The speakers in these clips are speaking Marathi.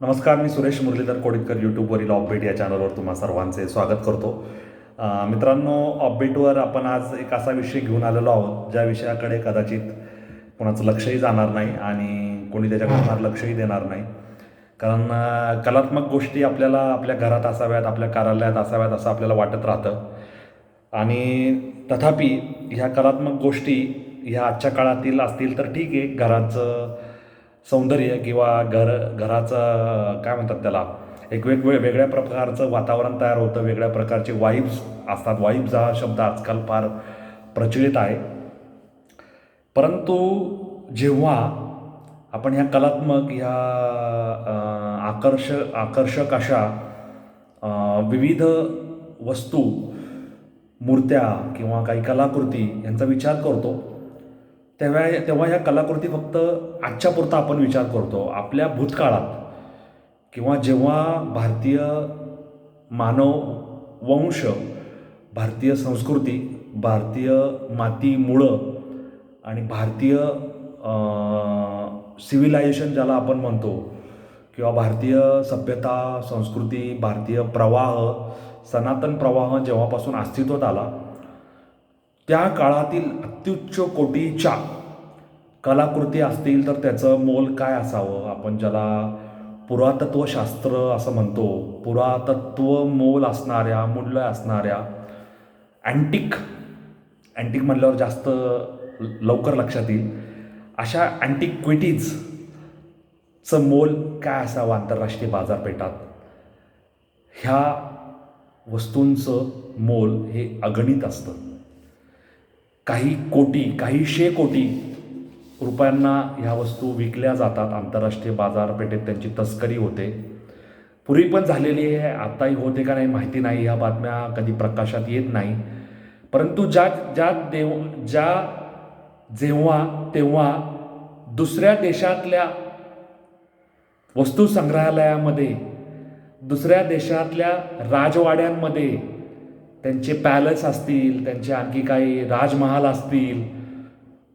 नमस्कार मी सुरेश मुरलीधर कोडितकर यूट्यूबवरील ऑपबेट या चॅनलवर तुम्हा सर्वांचे स्वागत करतो. मित्रांनो ऑपबेटवर आपण आज एक असा विषय घेऊन आलेलो आहोत ज्या विषयाकडे कदाचित कोणाचं लक्षही जाणार नाही आणि कोणी त्याच्याकडे फार लक्षही देणार नाही. कारण कलात्मक गोष्टी आपल्याला आपल्या घरात असाव्यात आपल्या कार्यालयात असाव्यात असं आपल्याला वाटत राहतं. आणि तथापि ह्या कलात्मक गोष्टी ह्या आजच्या काळातील असतील तर ठीक आहे घराचं सौंदर्य किंवा घर घराचं काय म्हणतात त्याला एक वेगवेगळ्या वेगळ्या प्रकारचं वातावरण तयार होतं वेगळ्या प्रकारचे वाईब्स असतात. वाईब्स हा शब्द आजकाल फार प्रचलित आहे. परंतु जेव्हा आपण ह्या कलात्मक ह्या आकर्ष आकर्षक अशा विविध वस्तू मूर्त्या किंवा काही कलाकृती यांचा विचार करतो तेव्हा तेव्हा ह्या कलाकृती फक्त आजच्या पुरता आपण विचार करतो. आपल्या भूतकाळात किंवा जेव्हा भारतीय मानव वंश भारतीय संस्कृती भारतीय माती मुळं आणि भारतीय सिव्हिलायझेशन ज्याला आपण म्हणतो किंवा भारतीय सभ्यता संस्कृती भारतीय प्रवाह सनातन प्रवाह जेव्हापासून अस्तित्वात आला त्या काळातील अत्युच्च कोटीच्या कलाकृती असतील तर त्याचं मोल काय असावं? आपण ज्याला पुरातत्वशास्त्र असं म्हणतो पुरातत्व मोल असणाऱ्या मूल्य असणाऱ्या अँटिक अँटिक म्हणल्यावर जास्त लवकर लक्षात येईल. अशा अँटिक्विटीजचं मोल काय असावं आंतरराष्ट्रीय बाजारपेठात? ह्या वस्तूंचं मोल हे अगणित असतं. काही कोटी काही शे कोटी रुपयांना ह्या वस्तू विकल्या जातात. आंतरराष्ट्रीय बाजारपेठेत त्यांची तस्करी होते. पूर्वी पण झालेली आहे. आताही होते का नाही माहिती नाही. ह्या बातम्या कधी प्रकाशात येत नाही. परंतु ज्या ज्या देव ज्या जेव्हा तेव्हा दुसऱ्या देशातल्या वस्तू संग्रहालयामध्ये दुसऱ्या देशातल्या राजवाड्यांमध्ये त्यांचे पॅलेस असतील त्यांचे आणखी काही राजमहाल असतील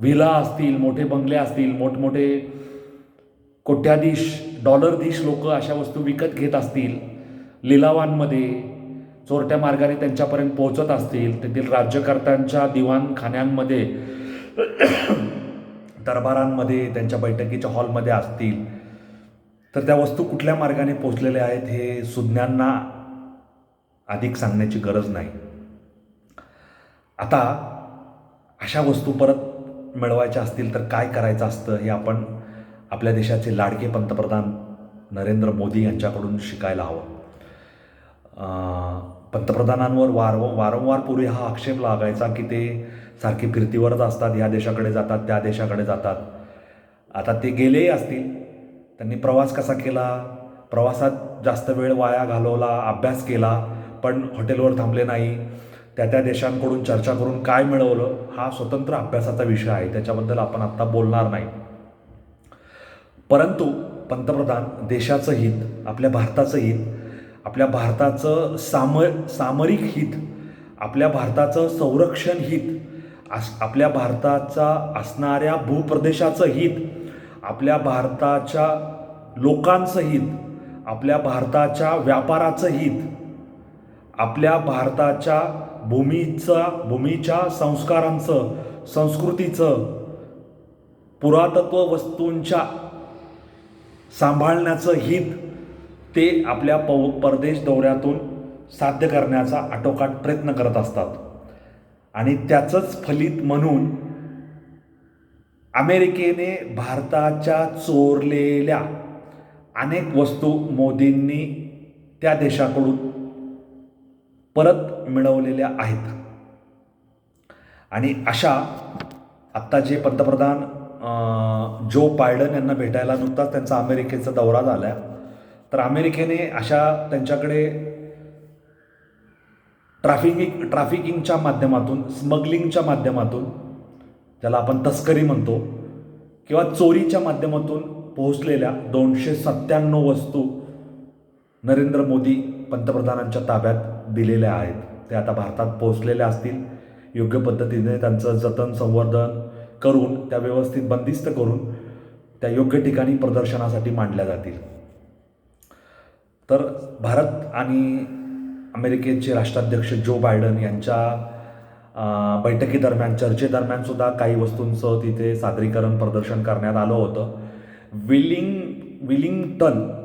विला असतील मोठे बंगले असतील मोठमोठे कोट्याधीश डॉलरधीश लोक अशा वस्तू विकत घेत असतील लिलावांमध्ये चोरट्या मार्गाने त्यांच्यापर्यंत पोहोचत असतील तेथील राज्यकर्त्यांच्या दिवाणखान्यांमध्ये दरबारांमध्ये त्यांच्या बैठकीच्या हॉलमध्ये असतील तर त्या वस्तू कुठल्या मार्गाने पोचलेल्या आहेत हे सुज्ञांना अधिक सांगण्याची गरज नाही. आता अशा वस्तू परत मिळवायच्या असतील तर काय करायचं असतं हे आपण आपल्या देशाचे लाडके पंतप्रधान नरेंद्र मोदी यांच्याकडून शिकायला हवं. पंतप्रधानांवर वार वारंवार पूर्वी हा आक्षेप लागायचा की ते सारखे फिरतीवरच असतात ह्या देशाकडे जातात त्या देशाकडे जातात. आता ते गेलेही असतील. त्यांनी प्रवास कसा केला? प्रवासात जास्त वेळ वाया घालवला अभ्यास केला पण हॉटेलवर थांबले नाही. त्या त्या देशांकडून चर्चा करून काय मिळवलं हा स्वतंत्र अभ्यासाचा विषय आहे. त्याच्याबद्दल आपण आत्ता बोलणार नाही. परंतु पंतप्रधान देशाचं हित आपल्या भारताचं हित आपल्या भारताचं साम सामरिक हित आपल्या भारताचं संरक्षण हित आस आपल्या भारताचा असणाऱ्या भूप्रदेशाचं हित आपल्या भारताच्या लोकांचं हित आपल्या भारताच्या व्यापाराचं हित आपल्या भारताच्या भूमीचा भूमीच्या संस्कारांचं संस्कृतीचं पुरातत्व वस्तूंच्या सांभाळण्याचं हित ते आपल्या प परदेश दौऱ्यातून साध्य करण्याचा आटोकाट प्रयत्न करत असतात. आणि त्याचंच फलित म्हणून अमेरिकेने भारताच्या चोरलेल्या अनेक वस्तू मोदींनी त्या देशाकडून परत मिळवलेल्या आहेत. आणि अशा आत्ता जे पंतप्रधान जो बायडन यांना भेटायला नुकताच त्यांचा अमेरिकेचा दौरा झाला तर अमेरिकेने अशा त्यांच्याकडे ट्रॅफिकिंग ट्रॅफिकिंगच्या माध्यमातून स्मगलिंगच्या माध्यमातून ज्याला आपण तस्करी म्हणतो किंवा चोरीच्या माध्यमातून पोहोचलेल्या दोनशे सत्त्याण्णव वस्तू नरेंद्र मोदी पंतप्रधानांच्या ताब्यात दिलेल्या आहेत. ते आता भारतात पोहोचलेल्या असतील. योग्य पद्धतीने त्यांचं जतन संवर्धन करून त्या व्यवस्थित बंदिस्त करून त्या योग्य ठिकाणी प्रदर्शनासाठी मांडल्या जातील. तर भारत आणि अमेरिकेचे राष्ट्राध्यक्ष जो बायडन यांच्या बैठकीदरम्यान चर्चेदरम्यान सुद्धा काही वस्तूंचं तिथे सादरीकरण प्रदर्शन करण्यात आलं होतं. विलिंग विलिंग्टन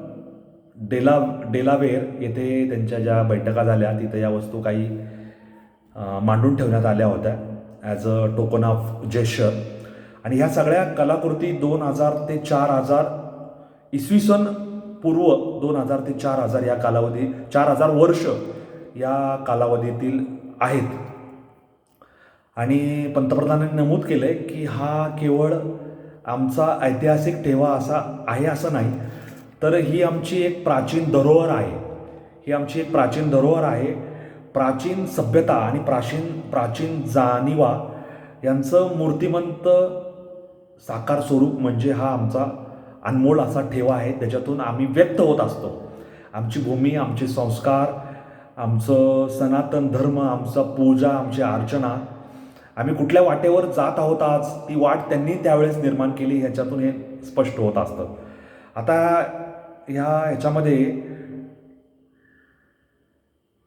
डेला डेलावेअर येथे त्यांच्या ज्या बैठका झाल्या तिथे या वस्तू काही मांडून ठेवण्यात आल्या होत्या as a token of gesture आणि ह्या सगळ्या कलाकृती दोन हजार ते चार हजार इसवी सन पूर्व दोन हजार ते चार हजार या कालावधी चार हजार वर्ष या कालावधीतील आहेत. आणि पंतप्रधानांनी नमूद केलं आहे की हा केवळ आमचा ऐतिहासिक ठेवा असा आहे असं नाही तर ही आमची एक प्राचीन धरोहर आहे. ही आमची एक प्राचीन धरोहर आहे. प्राचीन सभ्यता आणि प्राचीन प्राचीन जाणीवा यांचं मूर्तिमंत साकार स्वरूप म्हणजे हा आमचा अनमोल असा ठेवा आहे. त्याच्यातून आम्ही व्यक्त होत असतो. आमची भूमी आमचे संस्कार आमचं सनातन धर्म आमचा पूजा आमची अर्चना आम्ही कुठल्या वाटेवर जात आहोत आज ती वाट त्यांनी त्यावेळेस निर्माण केली ह्याच्यातून हे स्पष्ट होत असतं. आता ह्या ह्याच्यामध्ये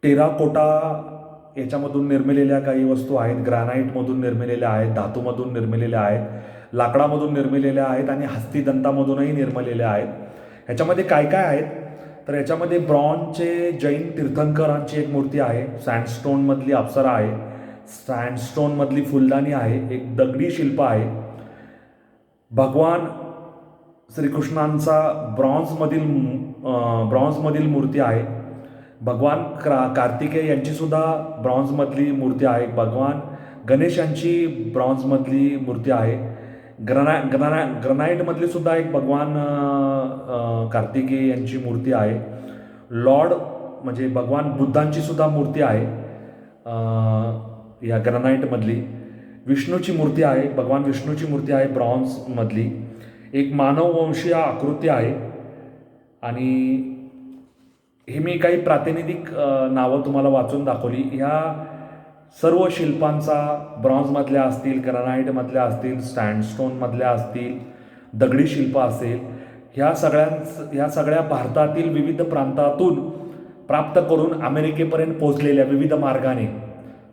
टेराकोटा याच्यामधून निर्मिलेल्या काही वस्तू आहेत ग्रॅनाईटमधून निर्मिलेल्या आहेत धातूमधून निर्मिलेल्या आहेत लाकडामधून निर्मिलेल्या आहेत आणि हस्तिदंतामधूनही निर्मिलेल्या आहेत. ह्याच्यामध्ये काय काय आहेत? तर याच्यामध्ये ब्रॉनचे जैन तीर्थंकरांची एक मूर्ती आहे सँडस्टोनमधली अप्सरा आहे सँडस्टोनमधली फुलदाणी आहे एक दगडी शिल्प आहे. भगवान श्रीकृष्णांचा ब्रॉन्झमधील ब्रॉन्झमधील मूर्ती आहे. भगवान क्रा कार्तिकेय यांचीसुद्धा ब्रॉन्झमधली मूर्ती आहे. भगवान गणेश यांची ब्रॉन्झमधली मूर्ती आहे. ग्रना ग्रना ग्रनाईटमधली सुद्धा एक भगवान कार्तिकेय यांची मूर्ती आहे. लॉर्ड म्हणजे भगवान बुद्धांची सुद्धा मूर्ती आहे या ग्रनाईटमधली विष्णूची मूर्ती आहे भगवान विष्णूची मूर्ती आहे ब्रॉन्झमधली एक मानववंशीय आकृती आहे. आणि हे मी काही प्रातिनिधिक नावं तुम्हाला वाचून दाखवली. ह्या सर्व शिल्पांचा ब्रॉन्झमधल्या असतील ग्रनाईटमधल्या असतील स्टँडस्टोनमधल्या असतील दगडी शिल्प असेल ह्या सगळ्यांच ह्या सगळ्या भारतातील विविध प्रांतातून प्राप्त करून अमेरिकेपर्यंत पोहोचलेल्या विविध मार्गाने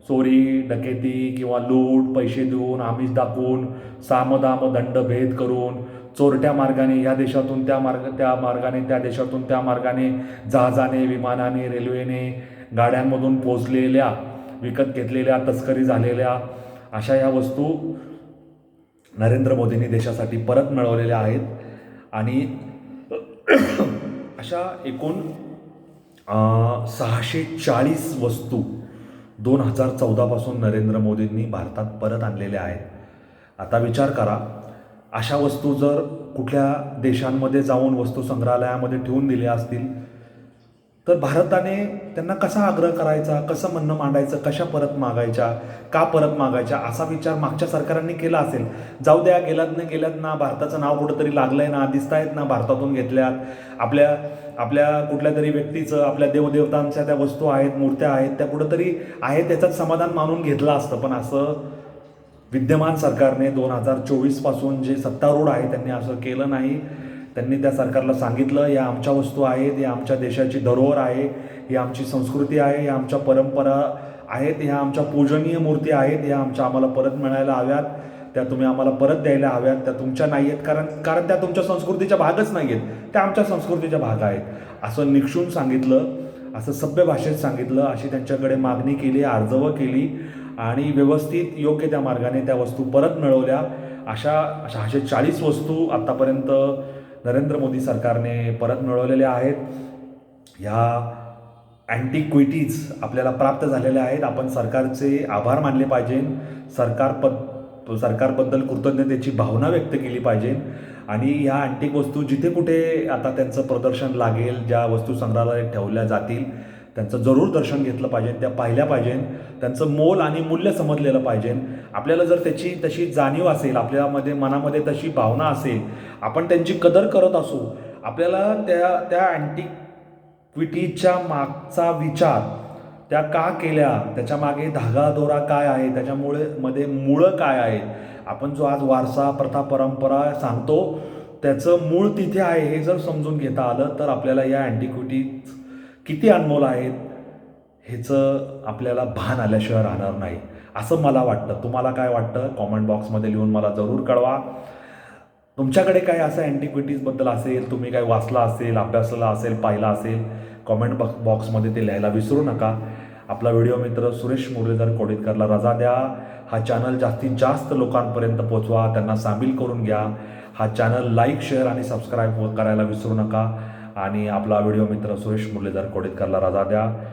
चोरी डकेती किंवा लूट पैसे देऊन आमिष दाखवून सामदाम दंडभेद करून चोरट्या मार्गाने ह्या देशातून त्या मार्ग त्या मार्गाने त्या देशातून त्या मार्गाने जहाजाने विमानाने रेल्वेने गाड्यांमधून पोचलेल्या विकत घेतलेल्या तस्करी झालेल्या अशा ह्या वस्तू नरेंद्र मोदींनी देशासाठी परत मिळवलेल्या आहेत. आणि अशा एकूण सहाशे चाळीस वस्तू दोन हजार चौदापासून नरेंद्र मोदींनी भारतात परत आणलेल्या आहेत. आता विचार करा अशा वस्तू जर कुठल्या देशांमध्ये जाऊन वस्तू संग्रहालयामध्ये ठेवून दिल्या असतील तर भारताने त्यांना कसा आग्रह करायचा कसं म्हणणं मांडायचं कशा परत मागायच्या का परत मागायच्या असा विचार मागच्या सरकारांनी केला असेल. जाऊ द्या गेल्यात ना गेल्यात ना भारताचं नाव कुठंतरी लागलंय ना दिसतायत ना भारतातून घेतल्यात. आपल्या आपल्या कुठल्या तरी व्यक्तीचं आपल्या देवदेवतांच्या त्या वस्तू आहेत मूर्त्या आहेत त्या कुठंतरी आहेत त्याच्यात समाधान मानून घेतलं असतं. पण असं विद्यमान सरकारने दोन हजार चोवीसपासून जे सत्तारूढ आहे त्यांनी असं केलं नाही. त्यांनी त्या सरकारला सांगितलं या आमच्या वस्तू आहेत या आमच्या देशाची धरोहर आहे ही आमची संस्कृती आहे या आमच्या परंपरा आहेत ह्या आमच्या पूजनीय मूर्ती आहेत या आमच्या आम्हाला परत मिळायला हव्यात त्या तुम्ही आम्हाला परत द्यायला हव्यात त्या तुमच्या नाही आहेत कारण कारण त्या तुमच्या संस्कृतीच्या भागच नाही आहेत त्या आमच्या संस्कृतीच्या भाग आहेत. असं निक्षून सांगितलं असं सभ्य भाषेत सांगितलं अशी त्यांच्याकडे मागणी केली अर्जवं केली. आणि व्यवस्थित योग्य त्या मार्गाने त्या वस्तू परत मिळवल्या. अशा सहाशे चाळीस वस्तू आत्तापर्यंत नरेंद्र मोदी सरकारने परत मिळवलेल्या आहेत. ह्या अँटिक्विटीज आपल्याला प्राप्त झालेल्या आहेत. आपण सरकारचे आभार मानले पाहिजे. सरकार पद सरकारबद्दल कृतज्ञतेची भावना व्यक्त केली पाहिजे. आणि ह्या अँटिक वस्तू जिथे कुठे आता त्यांचं प्रदर्शन लागेल ज्या वस्तू संग्रहालयात ठेवल्या जातील त्यांचं जरूर दर्शन घेतलं पाहिजे त्या पाहिल्या पाहिजे. त्यांचं मोल आणि मूल्य समजलेलं पाहिजे. आपल्याला जर त्याची तशी जाणीव असेल आपल्यामध्ये मनामध्ये तशी भावना असेल आपण त्यांची कदर करत असू आपल्याला त्या त्या अँटिक्विटीच्या मागचा विचार त्या का केल्या त्याच्यामागे धागा दोरा काय आहे त्याच्यामुळे मध्ये मुळं काय आहे आपण जो आज वारसा प्रथा परंपरा सांगतो त्याचं मूळ तिथे आहे हे जर समजून घेता आलं तर आपल्याला या अँटिक्विटीज किती अनमोल आहेत ह्याचं आपल्याला भान आल्याशिवाय राहणार नाही. असं मला वाटतं. तुम्हाला काय वाटतं? कॉमेंट बॉक्समध्ये लिहून मला जरूर कळवा. तुमच्याकडे काय असं अँटिक्विटीजबद्दल असेल? तुम्ही काय वाचला असेल? अभ्यासला असेल? पाहिला असेल? कॉमेंट बॉक्स बॉक्समध्ये ते लिहायला विसरू नका. आपला व्हिडिओ मित्र सुरेश मुरलीधर कोडितकरला रजा द्या. हा चॅनल जास्तीत जास्त लोकांपर्यंत पोचवा त्यांना सामील करून घ्या. हा चॅनल लाईक शेअर आणि सबस्क्राईब करायला विसरू नका. आणि आपला व्हिडिओ मित्र सुरेश मुरलीधर कोडितकरला रजा द्या.